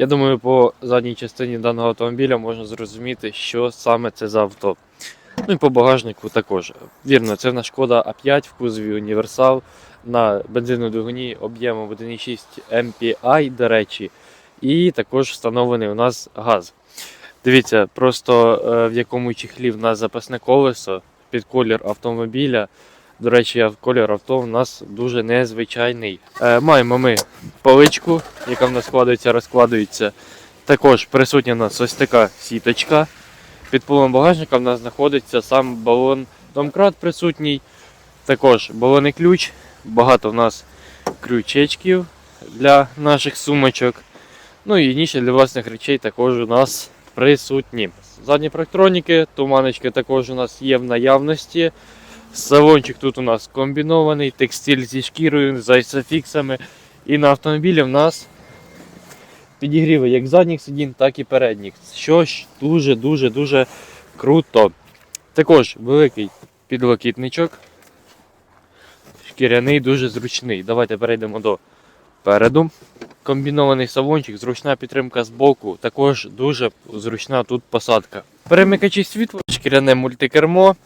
Я думаю, по задній частині даного автомобіля можна зрозуміти, що саме це за авто. Ну і по багажнику також. Вірно, це в нас шкода А5 в кузові універсал на бензинному двигуні об'ємом 1,6 MPI, до речі, і також встановлений у нас газ. Дивіться, просто е, в якому чехлі в нас запасне колесо під колір автомобіля. До речі, колір авто в нас дуже незвичайний. Е, маємо ми поличку, яка в нас складається, розкладається. Також присутня у нас ось така сіточка. Під полом багажника в нас знаходиться сам балон домкрат присутній. Також балонний ключ. Багато в нас крючечків для наших сумочок. Ну і ніша для власних речей також у нас присутні. Задні парктроніки, туманочки також у нас є в наявності. Салончик тут у нас комбінований, текстиль зі шкірою, з айсофіксами. І на автомобілі в нас підігріви як задніх сидінь, так і передніх. Що ж дуже-дуже дуже круто. Також великий підлокітничок. Шкіряний, дуже зручний. Давайте перейдемо до переду. Комбінований салончик, зручна підтримка з боку, також дуже зручна тут посадка. Перемикачі світла, шкіряне мультикермо,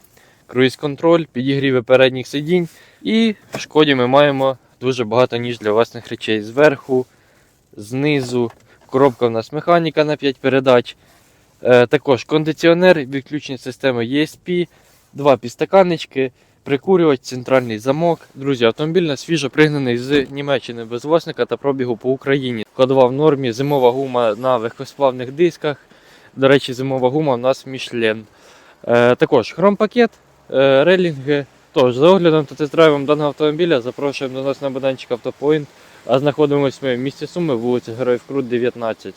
круїз-контроль, підігріви передніх сидінь. І в шкоді ми маємо дуже багато ніж для власних речей зверху, знизу. Коробка у нас механіка на 5 передач. Е, також кондиціонер, відключення системи ESP, два підстаканнички, прикурювач, центральний замок. Друзі, автомобіль на свіжо пригнаний з Німеччини без власника та пробігу по Україні. Ходова в нормі, зимова гума на легкосплавних дисках. До речі, зимова гума у нас Michelin. Е, також хромпакет, релінги. Тож, за оглядом та тест-драйвом даного автомобіля запрошуємо до нас на майданчик Автопоінт. А знаходимося ми в місті Суми, вулиця Героїв Крут, 19.